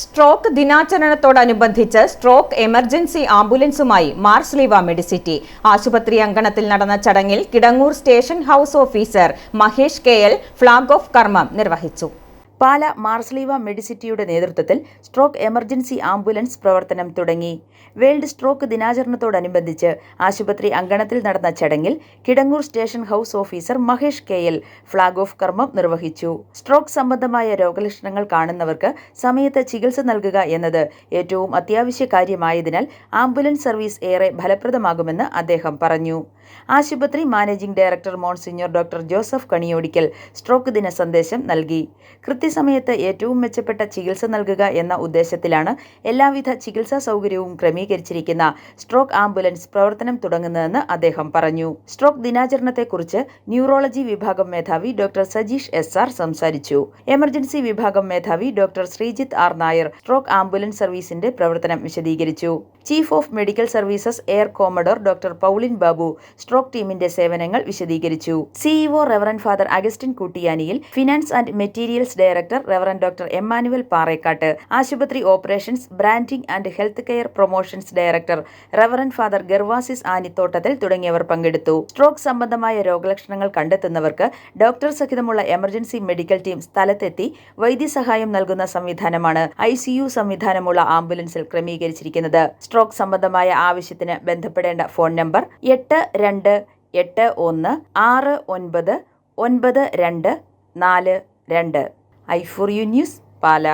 Stroke ദിനാചരണത്തോടനുബന്ധിച്ച് stroke emergency ആംബുലൻസുമായി Mar Sleeva medicity. ആശുപത്രി അങ്കണത്തിൽ നടന്ന ചടങ്ങിൽ Kidangoor station house officer Mahesh K L flag off കർമ്മം നിർവഹിച്ചു. പാല മാർസ്ലീവ മെഡിസിറ്റിയുടെ നേതൃത്വത്തിൽ സ്ട്രോക്ക് എമർജൻസി ആംബുലൻസ് പ്രവർത്തനം തുടങ്ങി. വേൾഡ് സ്ട്രോക്ക് ദിനാചരണത്തോടനുബന്ധിച്ച് ആശുപത്രി അങ്കണത്തിൽ നടന്ന ചടങ്ങിൽ Kidangoor station house officer Mahesh K L flag off കർമ്മം നിർവഹിച്ചു. സ്ട്രോക്ക് സംബന്ധമായ രോഗലക്ഷണങ്ങൾ കാണുന്നവർക്ക് സമയത്ത് ചികിത്സ നൽകുക എന്നത് ഏറ്റവും അത്യാവശ്യ കാര്യമായതിനാൽ ആംബുലൻസ് സർവീസ് ഏറെ ഫലപ്രദമാകുമെന്ന് അദ്ദേഹം പറഞ്ഞു. ആശുപത്രി managing director monsignor doctor Joseph Kaniyodickal stroke ദിന സന്ദേശം നൽകി. കൃത്യസമയത്ത് ഏറ്റവും മെച്ചപ്പെട്ട ചികിത്സ നൽകുക എന്ന ഉദ്ദേശത്തിലാണ് എല്ലാവിധ ചികിത്സാ സൗകര്യവും ക്രമീകരിച്ചിരിക്കുന്ന സ്ട്രോക്ക് ആംബുലൻസ് പ്രവർത്തനം തുടങ്ങുന്നതെന്ന് അദ്ദേഹം പറഞ്ഞു. സ്ട്രോക്ക് ദിനാചരണത്തെക്കുറിച്ച് ന്യൂറോളജി വിഭാഗം മേധാവി ഡോക്ടർ സജീഷ് എസ് ആർ സംസാരിച്ചു. എമർജൻസി വിഭാഗം മേധാവി doctor Sreejith R Nair stroke ambulance സർവീസിന്റെ പ്രവർത്തനം വിശദീകരിച്ചു. Chief of medical services air commodore doctor Paulin Babu stroke ടീമിന്റെ സേവനങ്ങൾ വിശദീകരിച്ചു. CEO reverend father Augustine കുട്ടിയാനിയിൽ finance and materials director reverend doctor Emmanuel Parekkattu ആശുപത്രി operations branding and health care promotions director reverend father Gervasis Anithottathil തുടങ്ങിയവർ പങ്കെടുത്തു. Stroke സംബന്ധമായ രോഗലക്ഷണങ്ങൾ കണ്ടെത്തുന്നവർക്ക് doctor സഹിതമുള്ള എമർജൻസി മെഡിക്കൽ ടീം സ്ഥലത്തെത്തി വൈദ്യസഹായം നൽകുന്ന സംവിധാനമാണ് ഐ സംവിധാനമുള്ള ആംബുലൻസിൽ ക്രമീകരിച്ചിരിക്കുന്നത്. സ്ട്രോക്ക് സംബന്ധമായ ആവശ്യത്തിന് ബന്ധപ്പെടേണ്ട ഫോൺ നമ്പർ എട്ട് രണ്ട് എട്ട് ഒന്ന് ആറ് ഒൻപത് ഒൻപത് രണ്ട് നാല് രണ്ട്. I four U news Pala.